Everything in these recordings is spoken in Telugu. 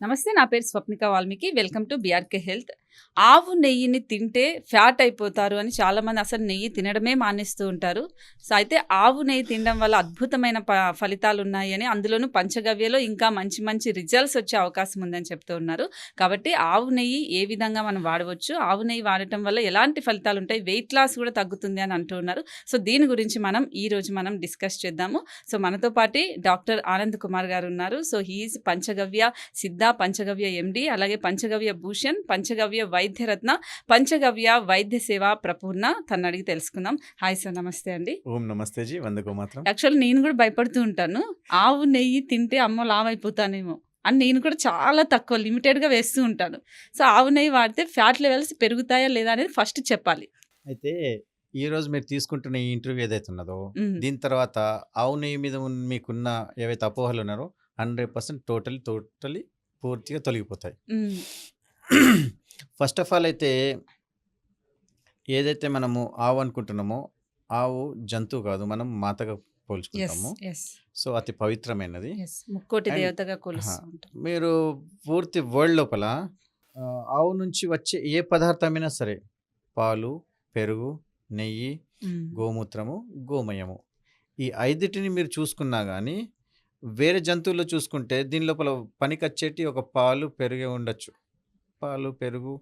నమస్తే నా పేరు Swapnika Valmiki welcome to BRK health ఆవు నెయ్యిని తింటే ఫ్యాట్ అయిపోతారు అని చాలామంది అసలు నెయ్యి తినడమే మానేస్తూ ఉంటారు. సో అయితే ఆవు నెయ్యి తినడం వల్ల అద్భుతమైన ప ఫలితాలు ఉన్నాయని అందులోనూ పంచగవ్యలో ఇంకా మంచి మంచి రిజల్ట్స్ వచ్చే అవకాశం ఉందని చెప్తూ ఉన్నారు. కాబట్టి ఆవు నెయ్యి ఏ విధంగా మనం వాడవచ్చు ఆవు నెయ్యి వాడటం వల్ల ఎలాంటి ఫలితాలు ఉంటాయి వెయిట్ లాస్ కూడా తగ్గుతుంది అని అంటూ ఉన్నారు. సో దీని గురించి మనం ఈ రోజు మనం డిస్కస్ చేద్దాము. సో మనతో పాటు డాక్టర్ ఆనంద్ కుమార్ గారు ఉన్నారు. సో హీఈస్ పంచగవ్య సిద్ధ పంచగవ్య ఎండి అలాగే పంచగవ్య భూషణ్ పంచగవ్య వైద్యరత్న పంచగవ్య వైద్య సేవ ప్రపూర్ణ తను అడిగి తెలుసుకుందాం. హాయ్ సార్ నమస్తే అండి. ఓం నమస్తే జీ వందకో మాత్రం. యాక్చువల్ నేను కూడా భయపడుతూ ఉంటాను. ఆవు నెయ్యి తింటే అమ్మ లావ్ అయిపోతానేమో అని నేను కూడా చాలా తక్కువ లిమిటెడ్గా వేస్తూ ఉంటాను. సో ఆవు నెయ్యి వాడితే ఫ్యాట్ లెవెల్స్ పెరుగుతాయా లేదా అనేది ఫస్ట్ చెప్పాలి. అయితే ఈ రోజు మీరు తీసుకుంటున్న ఈ ఇంటర్వ్యూ ఏదైతే ఉన్నదో. దీని తర్వాత ఆవు నెయ్యి మీద ఉన్న- మీకున్న ఏవైతే అపోహలు ఉన్నారో హండ్రెడ్ పర్సెంట్ టోటలీ టోటలీ పూర్తిగా తొలగిపోతాయి. ఫస్ట్ ఆఫ్ ఆల్ అయితే ఏదైతే మనము ఆవు అనుకుంటున్నామో ఆవు జంతువు కాదు మనం మాతగా పోల్చుకుంటాము. సో అతి పవిత్రమైనది. ముక్కోటి దేవతగా మీరు పూర్తి వరల్డ్ లోపల ఆవు నుంచి వచ్చే ఏ పదార్థమైనా సరే పాలు పెరుగు నెయ్యి. గోమూత్రము గోమయము. ఈ ఐదిటిని మీరు చూసుకున్నా కానీ వేరే జంతువుల్లో చూసుకుంటే దీని లోపల పనికొచ్చేటి ఒక పాలు పెరుగే ఉండొచ్చు. పాలు పెరుగు.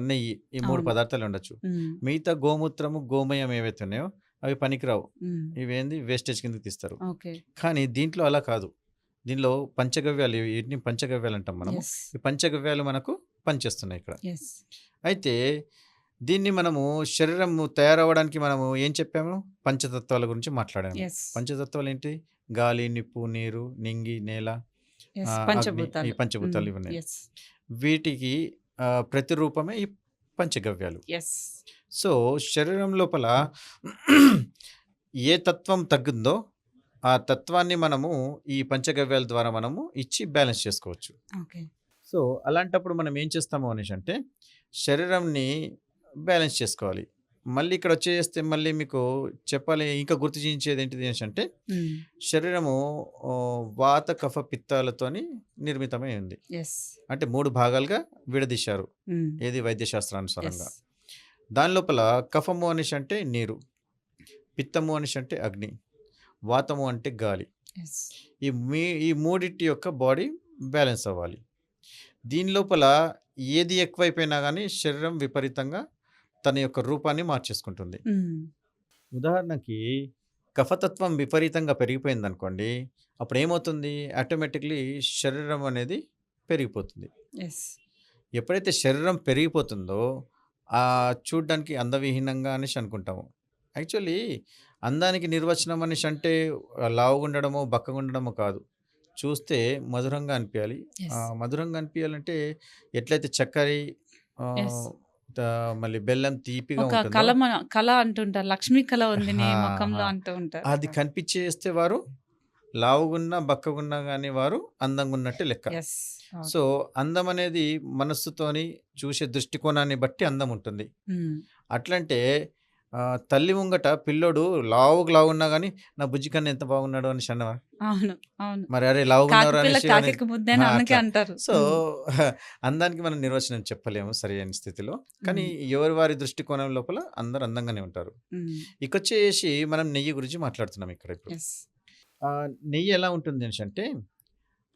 నెయ్యి ఈ మూడు. పదార్థాలు ఉండొచ్చు. మిగతా గోమూత్రము గోమయం ఏవైతే ఉన్నాయో అవి పనికిరావు. ఇవేంది? వేస్టేజ్ కింద తీస్తారు. కానీ దీంట్లో అలా కాదు. దీనిలో పంచగవ్యాలు వీటిని పంచగవ్యాలు అంటాం మనం ఎస్ ఈ పంచగవ్యాలు మనకు పనిచేస్తున్నాయి ఇక్కడ. అయితే దీన్ని మనము శరీరం తయారవ్వడానికి మనము ఏం చెప్పాము? పంచతత్వాల గురించి మాట్లాడాము. పంచతత్వాలు ఏంటి? గాలి నిప్పు నీరు నింగి నేల పంచభూతాలు. ఇవన్నీ. వీటికి ఆ, ప్రతిరూపమే ఈ పంచగవ్యాలు. ఎస్ సో శరీరం లోపల ఏ తత్వం తగ్గిందో ఆ తత్వాన్ని మనము ఈ పంచగవ్యాల ద్వారా మనము ఇచ్చి బ్యాలెన్స్ చేసుకోవచ్చు. ఓకే. సో అలాంటప్పుడు మనం ఏం చేస్తాము అనేసి అంటే శరీరంని బ్యాలెన్స్ చేసుకోవాలి. మళ్ళీ ఇక్కడ వచ్చేస్తే మళ్ళీ మీకు చెప్పాలి ఇంకా గుర్తు చేయించేది ఏంటిది అంటే. శరీరము వాత కఫ పిత్తాలతోని నిర్మితమై ఉంది. అంటే మూడు భాగాలుగా విడదీశారు. ఏది వైద్యశాస్త్రానుసారంగా? దాని లోపల కఫము అనేసి అంటే నీరు పిత్తము అనేసి అంటే అగ్ని వాతము అంటే గాలి. ఈ మీ ఈ మూడిటి యొక్క బాడీ బ్యాలెన్స్ అవ్వాలి. దీని లోపల ఏది ఎక్కువైపోయినా కానీ శరీరం విపరీతంగా తన యొక్క రూపాన్ని మార్చేసుకుంటుంది. ఉదాహరణకి కఫతత్వం విపరీతంగా పెరిగిపోయింది అనుకోండి అప్పుడు ఏమవుతుంది ఆటోమేటిక్లీ శరీరం అనేది పెరిగిపోతుంది. ఎప్పుడైతే శరీరం పెరిగిపోతుందో ఆ చూడ్డానికి అందవిహీనంగా అనేసి అనుకుంటాము. యాక్చువల్లీ అందానికి నిర్వచనం అనేసి అంటే లావుగా ఉండడమో బక్కగా ఉండడమో కాదు. చూస్తే మధురంగా అనిపించాలి మధురంగా అనిపించాలంటే ఎట్లయితే చక్కెర మళ్ళీ బెల్లం తీపిగా కళ కళ అంటుంటారు. లక్ష్మీ కళ ఉంది ముఖంలో. అంటూ ఉంటారు. అది కనిపించేస్తే వారు లావుగున్నా బక్కగున్నా కానీ వారు అందంగా ఉన్నట్టే లెక్క సో అందం అనేది మనస్సుతోని చూసే దృష్టికోణాన్ని బట్టి అందం ఉంటుంది. అట్లంటే తల్లి ముంగట పిల్లోడు లావుకు లావు ఉన్నా కానీ నా బుజ్జి కన్నా ఎంత బాగున్నాడు అని అన్నవా అవును అవును. మరి అరే అట్లా. అంటారు. సో అందానికి మనం నిర్వచనం చెప్పలేము సరి అయిన స్థితిలో. కానీ ఎవరి వారి దృష్టికోణం లోపల అందరు అందంగానే ఉంటారు. ఇకొచ్చేసి మనం నెయ్యి గురించి మాట్లాడుతున్నాం ఇక్కడ ఇప్పుడు. నెయ్యి ఎలా ఉంటుంది అంటే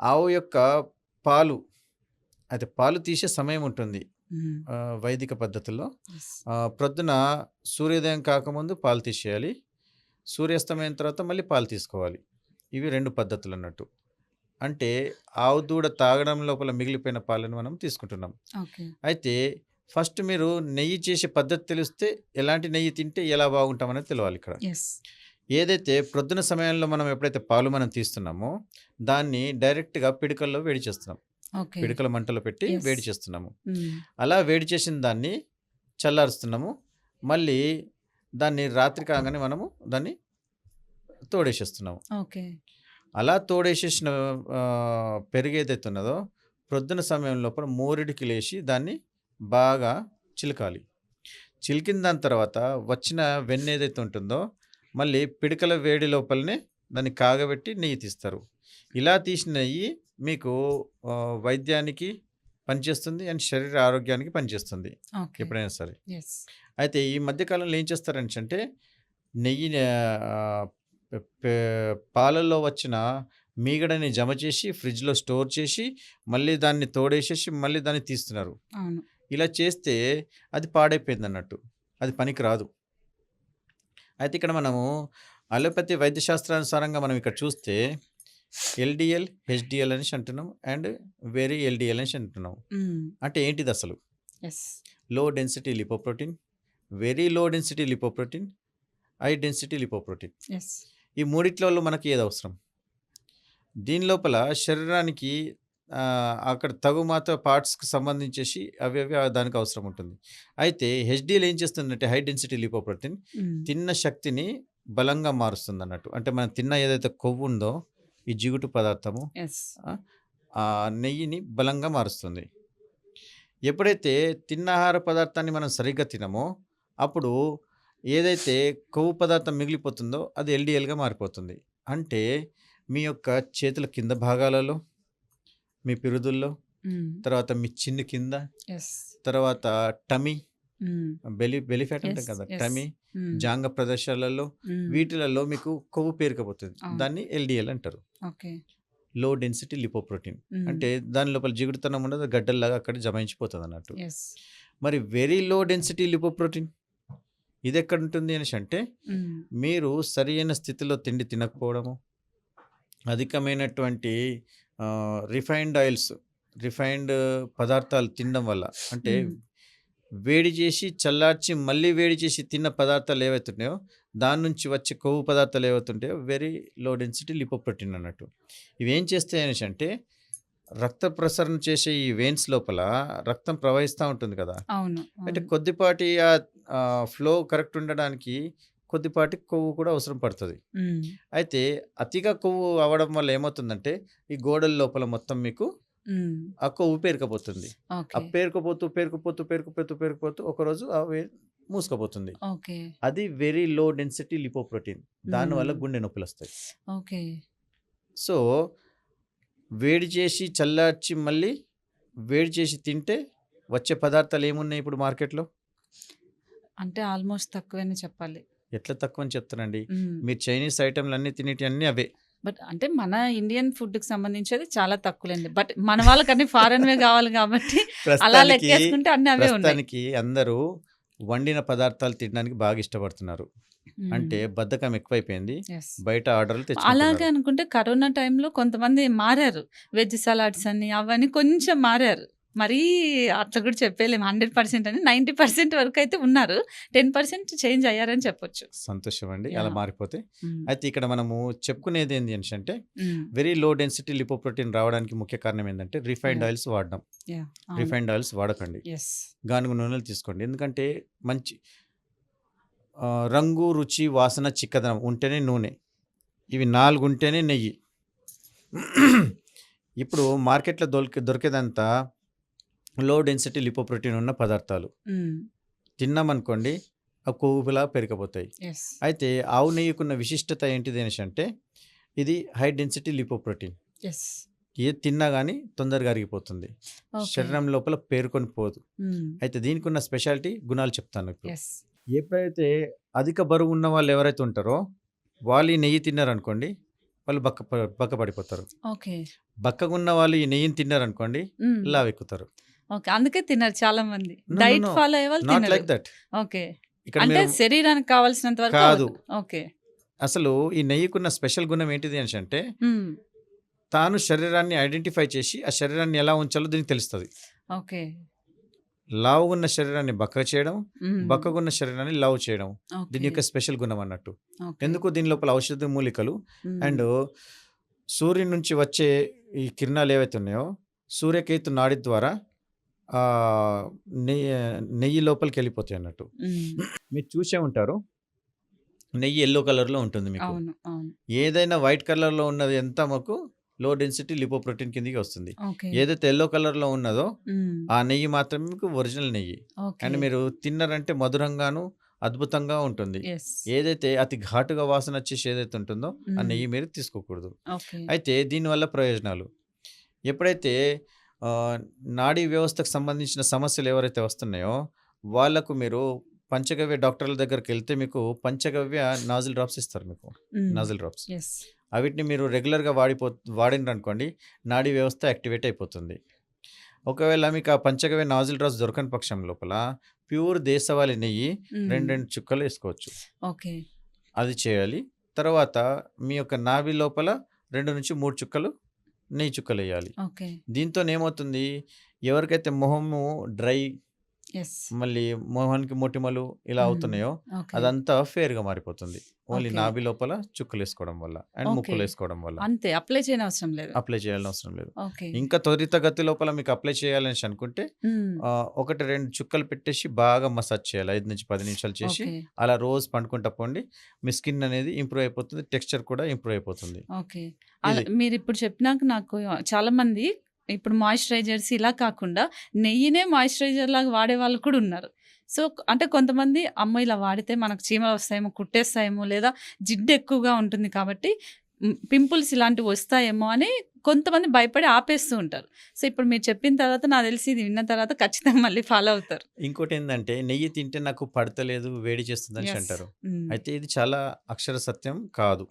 ఆవు యొక్క పాలు అయితే పాలు తీసే సమయం ఉంటుంది. వైదిక పద్ధతుల్లో. ప్రొద్దున సూర్యోదయం కాకముందు పాలు తీసేయాలి. సూర్యాస్తమయం తర్వాత మళ్ళీ పాలు తీసుకోవాలి. ఇవి రెండు పద్ధతులు అన్నట్టు అంటే ఆవు దూడ తాగడం లోపల మిగిలిపోయిన పాలను మనం తీసుకుంటున్నాం. అయితే ఫస్ట్ మీరు నెయ్యి చేసే పద్ధతి తెలిస్తే ఎలాంటి నెయ్యి తింటే ఎలా బాగుంటామనేది తెలియాలి ఇక్కడ. ఏదైతే ప్రొద్దున సమయంలో మనం ఎప్పుడైతే పాలు మనం తీస్తున్నామో దాన్ని డైరెక్ట్గా పిడికల్లో వేడి చేస్తున్నాం. పిడికల మంటలో పెట్టి. వేడి చేస్తున్నాము. అలా వేడి చేసిన దాన్ని చల్లారుస్తున్నాము. మళ్ళీ దాన్ని రాత్రి కాగానే మనము దాన్ని తోడేసేస్తున్నాము. ఓకే. అలా తోడేసేసిన పెరుగు ఏదైతే ఉన్నదో ప్రొద్దున సమయం లోపల మూరిడికి లేచి దాన్ని బాగా చిలకాలి. చిలికిన దాని తర్వాత వచ్చిన వెన్న ఏదైతే ఉంటుందో మళ్ళీ పిడికల వేడి లోపలనే దాన్ని కాగబెట్టి నెయ్యి తీస్తారు. ఇలా తీసిన నెయ్యి మీకు వైద్యానికి పనిచేస్తుంది అండ్ శరీర ఆరోగ్యానికి పనిచేస్తుంది. ఎప్పుడైనా సరే. అయితే ఈ మధ్య కాలంలో ఏం ఆహ్, పె పే పాలల్లో వచ్చిన మీగడని జమ చేసి ఫ్రిడ్జ్‌లో స్టోర్ చేసి మళ్ళీ దాన్ని తోడేసేసి మళ్ళీ దాన్ని తీస్తున్నారు. ఇలా చేస్తే అది పాడైపోయిందన్నట్టు. అది పనికి రాదు. అయితే ఇక్కడ మనము అలోపతి వైద్య శాస్త్రానుసారంగా మనం ఇక్కడ చూస్తే ఎల్‌డిఎల్, హెచ్‌డిఎల్ అనేసి అంటున్నాం. అండ్ వెరీ ఎల్‌డిఎల్ అనేసి అంటున్నాం. అంటే ఏంటిదసలు? Yes. Low density lipoprotein, very low density lipoprotein, high density lipoprotein. ఈ మూడిట్లలో మనకి ఏది అవసరం? దీని లోపల శరీరానికి అక్కడ తగుమాత్ర పార్ట్స్‌కి సంబంధించేసి అవి అవి దానికి అవసరం ఉంటుంది. అయితే హెచ్‌డిఎల్ ఏం చేస్తుందంటే హై డెన్సిటీ లిపోప్రోటీన్. తిన్న శక్తిని బలంగా మారుస్తుందన్నట్టు. అంటే మనం తిన్న ఏదైతే కొవ్వు ఉందో ఈ జిగుటు పదార్థము నెయ్యిని బలంగా మారుస్తుంది. ఎప్పుడైతే తిన్న ఆహార పదార్థాన్ని మనం సరిగ్గా తినమో అప్పుడు ఏదైతే కొవ్వు పదార్థం మిగిలిపోతుందో అది ఎల్‌డిఎల్‌గా మారిపోతుంది. అంటే మీ యొక్క చేతుల కింద భాగాలలో, మీ పిరుదుల్లో. తర్వాత మీ చిన్ను కింద. తర్వాత టమీ, బెలి బెల్లీ ఫ్యాట్ అంటాం. కదా! టమీ. జాంఘ ప్రదేశాలలో. వీటిలలో మీకు కొవ్వు పేరుకుపోతుంది. దాన్ని ఎల్‌డిఎల్ అంటారు. లో డెన్సిటీ లిపోప్రోటీన్. అంటే దాని లోపల జిగుటుతనం ఉండదు. గడ్డల్లాగా అక్కడ జమాయించిపోతదన్నట్టు. యెస్. మరి వెరీ లో డెన్సిటీ లిపోప్రోటీన్ ఇదెక్కడుంటుంది అనేసంటే హ్మ్. మీరు సరియైన స్థితిలో తిండి తినకపోవడము, అధికమైనటువంటి రిఫైన్డ్ ఆయిల్స్, రిఫైన్డ్ పదార్థాలు తినడం వల్ల అంటే. వేడి చేసి, చల్లార్చి, మళ్ళీ వేడి చేసి తిన్న పదార్థాలు ఏవైతే ఉన్నాయో దాని నుంచి వచ్చే కొవ్వు పదార్థాలు ఏవైతే ఉంటాయో వెరీ లో డెన్సిటీ లిపోప్రోటీన్ అన్నట్టు. ఇవేం చేస్తాయి అనేసంటే రక్త ప్రసరణ చేసే ఈ వెయిన్స్ లోపల రక్తం ప్రవహిస్తా ఉంటుంది కదా! అంటే. కొద్దిపాటి ఆహ్, ఫ్లో కరెక్ట్ ఉండడానికి కొద్దిపాటి కొవ్వు కూడా అవసరం పడతది. అయితే అతిగా కొవ్వు అవ్వడం వల్ల ఏమవుతుందంటే ఈ గోడల లోపల మొత్తం మీకు ఆ కొవ్వు పేరుకుపోతుంది. ఆ. పేరుకుపోతూ, పేరుకుపోతూ, పేరుకుపోతూ, పేరుకుపోతూ ఒకరోజు మూసుకుపోతుంది. అది వెరీ లో డెన్సిటీ లిపోప్రోటీన్. దానివల్ల. గుండె నొప్పులొస్తాయి. ఓకే. సో, వేడి చేసి, చల్లార్చి, మళ్ళీ వేడి చేసి తింటే వచ్చే పదార్థాలు ఏమున్నాయి ఇప్పుడు మార్కెట్‌లో? అంటే ఆల్‌మోస్ట్ తక్కువనే చెప్పాలి. ఎట్లా తక్కువని చెప్తానండి. హ్మ్. మీరు చైనీస్ ఐటెమ్‌లన్నీ తినేటియన్నీ అవే. బట్ అంటే మన ఇండియన్ ఫుడ్‌కి సంబంధించేది చాలా తక్కువలేండి. బట్ మన వాళ్ళకన్నీ ఫారెన్‌వే కావాలి కాబట్టి అలా లెక్కేసుకుంటే అన్నీ అవే ఉన్నాయి. ప్రస్తుతానికి అందరూ వండిన పదార్థాలు తినడానికి బాగా ఇష్టపడుతున్నారు. అంటే. బద్ధకం ఎక్కువైపోయింది. బయట ఆర్డర్‌లు అలాగే. అనుకుంటే కరోనా టైంలో కొంతమంది మారారు. వెజ్ సలాడ్స్ అని అవన్నీ కొంచెం మారారు. మరీ అట్లా కూడా చెప్పలేము 100% అని 90% వరకైతే ఉన్నారు. 10% చేంజ్ అయ్యారని చెప్పొచ్చు. సంతోషం అండి. అలా! మారిపోతే. అయితే ఇక్కడ మనము చెప్పుకునేది ఏంది అనేసంటే హ్మ్. వెరీ లో డెన్సిటీ లిపోప్రోటీన్ రావడానికి ముఖ్య కారణం ఏందంటే రిఫైన్డ్! ఆయిల్స్ వాడడం. రిఫైన్డ్ ఆయిల్స్ వాడకండి. గానుగ నూనెలు తీసుకోండి. ఎందుకంటే మంచి రంగు, రుచి, వాసన, చిక్కదనం ఉంటేనే నూనె. ఇవి 4 ఉంటేనే నెయ్యి. ఇప్పుడు మార్కెట్‌లో దొలికే దొరికేదంతా లో డెన్సిటీ లిపోప్రోటీన్ ఉన్న పదార్థాలు. తిన్నామనుకోండి ఆ కొవ్వులా పెరిగిపోతాయి. అయితే ఆవు నెయ్యికున్న విశిష్టత ఏంటిది అనేసంటే ఇది హై డెన్సిటీ లిపోప్రోటీన్. ఏది తిన్నా గాని తొందరగా అరిగిపోతుంది. శరీరం లోపల పేరుకొని పోదు. అయితే దీనికున్న స్పెషాలిటీ గుణాలు చెప్తాను ఇప్పుడు. ఎప్పుడైతే అధిక బరువు ఉన్న వాళ్ళు ఎవరైతే ఉంటారో వాళ్ళు ఈ నెయ్యి తిన్నారనుకోండి వాళ్ళు బక్క బక్క పడిపోతారు. బక్కగున్న వాళ్ళు ఈ నెయ్యిని తిన్నారనుకోండి. లావెక్కుతారు. ఓకే. అందుకే తినరు చాలా మంది. డైట్. ఫాలో అయ్యే వాళ్ళు నాట్ తినరు. Like that. ఓకే. అంటే శరీరానికి కావాల్సినంత వరకు కాదు. ఓకే. అసలు ఈ నెయ్యికున్న స్పెషల్ గుణం ఏంటిది అనేసంటే హ్మ్. తాను శరీరాన్ని ఐడెంటిఫై చేసి ఆ శరీరాన్ని ఎలా ఉంచాలో దీనికి తెలుస్తది. ఓకే. లావుగున్న శరీరాన్ని బక్కగా చేయడం. బక్కగున్న శరీరాన్ని లావు చేయడం. దీని. యొక్క స్పెషల్ గుణం అన్నట్టు. ఎందుకు దీని లోపల ఔషధ మూలికలు అండ్. సూర్యుని నుంచి వచ్చే ఈ కిరణాలు ఏవైతే ఉన్నాయో సూర్యకేతు నాడి ద్వారా నెయ్యి నెయ్యి లోపలికెళ్ళిపోతాయి అన్నట్టు. హ్మ్. మీరు చూసే ఉంటారు. నెయ్యి యెల్లో కలర్‌లో ఉంటుంది మీకు. ఏదైనా వైట్ కలర్‌లో ఉన్నది ఎంత మాకు లో డెన్సిటీ లిపోప్రోటీన్ కిందకి వస్తుంది. ఏదైతే యెల్లో కలర్‌లో ఉన్నదో. ఆ నెయ్యి మాత్రమే మీకు ఒరిజినల్ నెయ్యి. అండ్ మీరు తిన్నారంటే మధురంగాను, అద్భుతంగా ఉంటుంది. ఏదైతే అతి ఘాటుగా వాసన వచ్చేసి ఏదైతే ఉంటుందో ఆ. నెయ్యి మీరు తీసుకోకూడదు. అయితే దీనివల్ల ప్రయోజనాలు. ఎప్పుడైతే నాడీ వ్యవస్థకు సంబంధించిన సమస్యలు ఎవరైతే వస్తున్నాయో, వాళ్ళకు మీరు పంచగవ్య డాక్టర్ల దగ్గరికెళ్తే మీకు పంచగవ్య నాజిల్ డ్రాప్స్ ఇస్తారు మీకు. Nasal drops. అవిటిని మీరు రెగ్యులర్‌గా వాడిపో వాడినరనుకోండి నాడీ వ్యవస్థ యాక్టివేట్ అయిపోతుంది. ఒకవేళ మీకు ఆ పంచగవ్య నాజిల్ డ్రాప్స్ దొరకని పక్షం లోపల ప్యూర్ దేశవాళీ నెయ్యి 2, హ్మ్. 2 చుక్కలు ఏసుకోవచ్చు. ఓకే. అది చేయాలి. తర్వాత మీ యొక్క నాభి లోపల 2-3 చుక్కలు నెయ్యి చుక్కలెయ్యాలి. ఓకే. దీంతోనేమవుతుంది ఎవరికైతే మొహము డ్రై. మళ్ళీ మొహానికి మొటిమలు ఇలా. అవుతున్నాయో. అదంతా ఫెయిర్‌గా మారిపోతుంది. ఓన్లీ. నాభి లోపల చుక్కలేసుకోవడం వల్ల అండ్ ఓకే. ముక్కులేసుకోవడం వల్ల. అంతే అప్లై చేయనవసరం లేదు. అప్లై చేయాల్సిన అవసరం లేదు. ఇంకా త్వరితగతి లోపల మీకు అప్లై చేయాలనేసి అనుకుంటే 1, 2 చుక్కలు పెట్టేసి బాగా మసాజ్ చేయాలి. 5-10 నిమిషాలు చేసి. అలా రోజు పండుకుంటా పోండి. మీ స్కిన్ అనేది ఇంప్రూవ్ అయిపోతుంది. టెక్స్చర్ కూడా ఇంప్రూవ్ అయిపోతుంది. ఇది. మీరిప్పుడు చెప్పినాక నాకు చాలామంది ఇప్పుడు మాయిశ్చరైజర్స్ ఇలా కాకుండా నెయ్యినే మాయిశ్చరైజర్ లాగా వాడేవాళ్ళు కూడా ఉన్నారు. సో, అంటే కొంతమంది అమ్మో! ఇలా వాడితే మనకు చీమలు వస్తాయేమో, కుట్టేస్తాయేమో లేదా జిడ్డు ఎక్కువగా ఉంటుంది కాబట్టి పింపుల్స్ ఇలాంటివి వస్తాయేమో అని కొంతమంది భయపడి ఆపేస్తూ ఉంటారు. సో, ఇప్పుడు మీరు చెప్పిన తర్వాత నాకు తెలిసి ఇది విన్న తర్వాత ఖచ్చితంగా మళ్ళీ ఫాలో అవుతారు. ఇంకోటేందంటే నెయ్యి తింటే నాకు పడతలేదు, వేడి చేస్తుందనేసి యెస్. అంటారు. అయితే ఇది చాలా అక్షర సత్యం కాదు.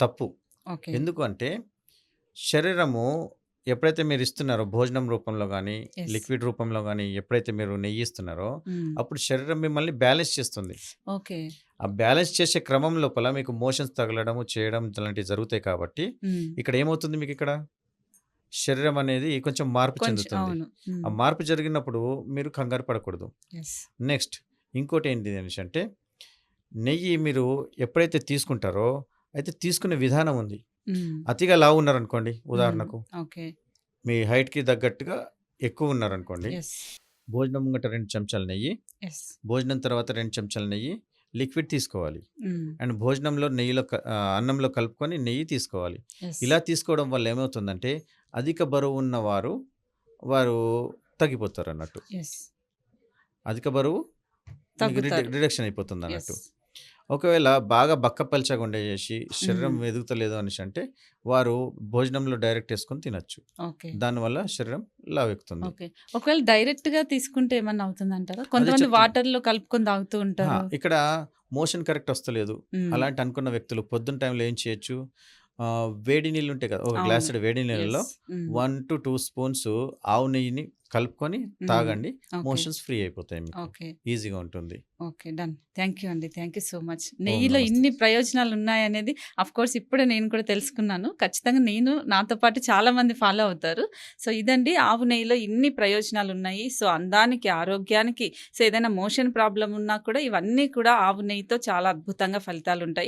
తప్పు. ఓకే. ఎందుకు అంటే శరీరము ఎప్పుడైతే మీరు ఇస్తున్నారో భోజనం రూపంలో యెస్. లిక్విడ్ రూపంలో గానీ ఎప్పుడైతే మీరు నెయ్యి ఇస్తున్నారో. అప్పుడు శరీరం మిమ్మల్ని బ్యాలెన్స్ చేస్తుంది. ఓకే. ఆ బ్యాలెన్స్ చేసే క్రమం లోపల మీకు మోషన్స్ తగలడము, చేయడం ఇలాంటివి జరుగుతాయి కాబట్టి. ఇక్కడ ఏమవుతుంది మీకిక్కడ? శరీరం అనేది కొంచెం మార్పు చెందుతుంది. ఆ. మార్పు జరిగినప్పుడు మీరు కంగారు పడకూడదు. నెక్స్ట్ ఇంకోటేంటి అనేసంటే నెయ్యి మీరు ఎప్పుడైతే తీసుకుంటారో అయితే తీసుకునే విధానం ఉంది. అతిగా లావు ఉన్నారనుకోండి. ఉదాహరణకు. ఓకే. మీ హైట్‌కి తగ్గట్టుగా ఎక్కువ ఉన్నారనుకోండి. భోజనం ముంగట 2 చెంచాలు నెయ్యి. భోజనం తర్వాత 2 చెంచాలు నెయ్యి, లిక్విడ్ తీసుకోవాలి. అండ్ భోజనంలో నెయ్యిలో అన్నంలో కలుపుకొని నెయ్యి తీసుకోవాలి. ఇలా తీసుకోవడం వల్ల ఏమవుతుందంటే అధిక బరువు ఉన్నవారు వారు తగ్గిపోతారన్నట్టు. యెస్. అధిక బరువు రిడ. రిడక్షన్ అయిపోతుందన్నట్టు. యెస్. ఒకవేళ బాగా బక్కపల్చగా ఉండేసి శరీరం. ఎదుగుతలేదు అనేసంటే వారు భోజనంలో డైరెక్ట్ ఏసుకొని తినొచ్చు. ఓకే. దానివల్ల శరీరం లావెక్కుతుంది. ఓకే. ఒకవేళ డైరెక్ట్‌గా తీసుకుంటే ఏమన్నా అవుతుందంటారా? అదే కొంతమంది చెప్తున్నా. వాటర్‌లో కలుపుకొని తాగుతూ! ఉంటారు. ఇక్కడ మోషన్ కరెక్ట్ వస్తలేదు. అలాంటి అనుకున్న వ్యక్తులు పొద్దున టైంలో ఏం చేయొచ్చు? వేడి నీళ్ళు ఉంటాయి కదా! ఒక. గ్లాసుడు వేడి నీళ్ళలో యెస్. హ్మ్. 1-2 స్పూన్స్ ఆవు నెయ్యిని కలుపుకొని. తాగండి. మోషన్స్ ఫ్రీ అయిపోతాయి మీకు. ఈజీగా ఉంటుంది. ఓకే. డన్. థ్యాంక్ యూ అండి. Thank you so much. నెయ్యిలో. ఇన్ని ప్రయోజనాలు ఉన్నాయనేది ఆఫ్‌కోర్స్ ఇప్పుడే నేను కూడా తెలుసుకున్నాను. ఖచ్చితంగా నేను నాతో పాటు చాలామంది ఫాలో అవుతారు. సో, ఇదండి ఆవు నెయ్యిలో ఇన్ని ప్రయోజనాలు ఉన్నాయి. సో, అందానికి, ఆరోగ్యానికి సో, ఏదైనా మోషన్ ప్రాబ్లమ్ ఉన్నా కూడా ఇవన్నీ కూడా ఆవు నెయ్యితో చాలా అద్భుతంగా ఫలితాలుంటాయి.